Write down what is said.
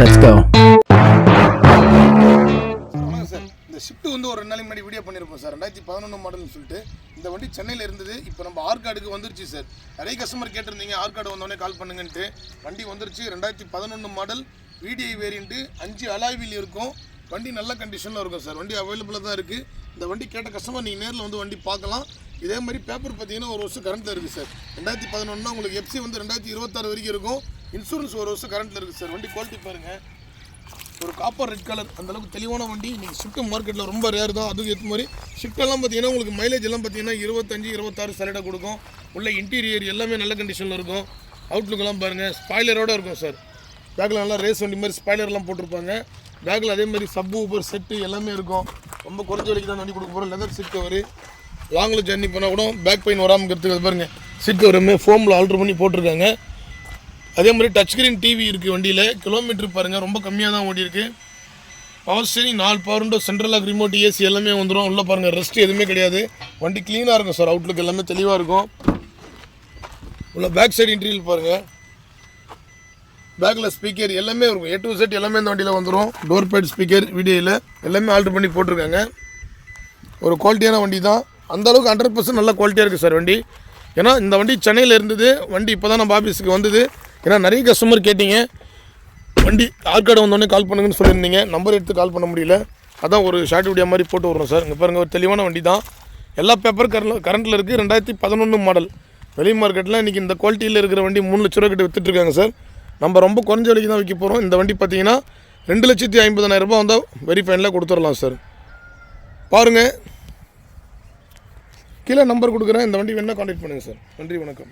Let's go shift வந்து ஒரு ரெண்டு நாளைக்கு முன்னாடி வீடியோ பண்ணியிருப்போம் சார். ரெண்டாயிரத்தி பதினொன்று மாடல்னு சொல்லிட்டு இந்த வண்டி சென்னையில் இருந்தது. இப்போ நம்ம ஆற்காடுக்கு வந்துருச்சு சார். நிறைய கஸ்டமர் கேட்டிருந்தீங்க. ஆற்காடு வந்தோடனே கால் பண்ணுங்கன்ட்டு. வண்டி வந்துருச்சு. ரெண்டாயிரத்தி பதினொன்று மாடல் விடிஐ வேரியன்ட்டு அஞ்சு அலாய்வில் இருக்கும். வண்டி நல்ல கண்டிஷனில் இருக்கும் சார். வண்டி அவைலபிளாக தான் இருக்குது இந்த வண்டி கேட்ட கஸ்டமர் நீங்கள் நேரில் வந்து வண்டி பார்க்கலாம். இதே மாதிரி பேப்பர் பார்த்தீங்கன்னா ஒரு வருஷம் கரண்ட்டில் இருக்குது சார் ரெண்டாயிரத்தி பதினொன்னா உங்களுக்கு எஃப்சி வந்து ரெண்டாயிரத்தி இருபத்தாறு வரைக்கும் இருக்கும். இன்சூரன்ஸ் ஒரு வருஷம் கரண்ட்டில் இருக்குது சார் வண்டி குவாலிட்டி பாருங்கள் ஒரு காப்பர் ரெட் கலர் அந்தளவுக்கு தெளிவான வண்டி. நீங்கள் ஷிஃப்ட்டு மார்க்கெட்டில் ரொம்ப ரேர் தான். அதுக்கு ஏற்ற மாதிரி ஷிஃப்ட்டெல்லாம் பார்த்தீங்கன்னா உங்களுக்கு மைலேஜ் எல்லாம் பார்த்தீங்கன்னா இருபத்தஞ்சு இருபத்தாறு சைடாக கொடுக்கும். உள்ள இன்டீரியர் எல்லாமே நல்ல கண்டிஷனில் இருக்கும். அவுட்லுக்கெல்லாம் பாருங்கள் ஸ்பாய்லரோட இருக்கும் சார் பேக்கில் நல்லா ரேஸ் வண்டி மாதிரி ஸ்பாய்லர்லாம் போட்டிருப்பாங்க. பேக்கில் அதே மாதிரி சப்பு ஊப்பர் செட்டு எல்லாமே இருக்கும். ரொம்ப குறைஞ்ச விலைக்கு தான் வண்டி கொடுக்க போகிறோம் லெதர் சீட் கவரு லாங்கில் ஜர்னி பண்ணால் கூட பேக் பெயின் வராமல் பாருங்கள் சீட் கவருமே ஃபோமில் ஆல்ட்ரு பண்ணி போட்டிருக்காங்க. அதே மாதிரி டச் ஸ்க்ரீன் டிவி இருக்குது வண்டியில். கிலோமீட்டர் பாருங்கள் ரொம்ப கம்மியாக தான் ஓடி இருக்குது பவர் ஸ்டேரிங் நாலு பவர் விண்டோ ரிமோட் ஏசி எல்லாமே வந்துடும் உள்ளே பாருங்கள் ரெஸ்ட் எதுவுமே கிடையாது. வண்டி க்ளீனாக இருக்கும் சார் அவுட்லுக் எல்லாமே தெளிவாக இருக்கும். உள்ள பேக் சைடு இன்டீரியல் பாருங்கள் பேக்கில் ஸ்பீக்கர் எல்லாமே இருக்கும். ஏ டு செட் எல்லாமே இந்த வண்டியில் வந்துடும் டோர் பேட் ஸ்பீக்கர் வீடியோவில் எல்லாமே ஆல்ட்ரு பண்ணி போட்டிருக்காங்க. ஒரு குவாலிட்டியான வண்டி தான் அந்த அளவுக்கு ஹண்ட்ரட் பர்சன்ட் நல்ல குவாலிட்டியாக இருக்குது சார் வண்டி. ஏன்னா இந்த வண்டி சென்னையில் இருந்தது வண்டி இப்போ தான் நம்ம ஆஃபீஸுக்கு வந்தது. ஏன்னா நிறைய கஸ்டமர் கேட்டிங்க. வண்டி ஆற்காடு வந்தோடனே கால் பண்ணுங்கன்னு சொல்லியிருந்தீங்க. நம்பர் எடுத்து கால் பண்ண முடியல. அதான் ஒரு ஷார்ட் வீடியோ மாதிரி போட்டு வரோம் சார் இங்கே பாருங்கள் ஒரு தெளிவான வண்டி தான். எல்லா பேப்பர் கரண்ட் கரண்ட்டில் இருக்குது ரெண்டாயிரத்தி பதினொன்று மாடல் வெளி மார்க்கெட்டில் இன்றைக்கி இந்த குவாலிட்டியில் இருக்கிற வண்டி மூணு லட்ச ரூபா கிட்ட வித்துட்ருக்காங்க சார் நம்ம ரொம்ப குறைஞ்ச விலைக்கு தான் விற்க போகிறோம் இந்த வண்டி பார்த்தீங்கன்னா ரெண்டு லட்சத்தி ஐம்பதனாயிரரூபா ரூபாய் வந்தால் வெரி ஃபைனில் கொடுத்துடலாம் சார் பாருங்கள் கீழே நம்பர் கொடுக்குறேன். இந்த வண்டி வேணால் காண்டாக்ட் பண்ணுங்கள் சார் நன்றி வணக்கம்.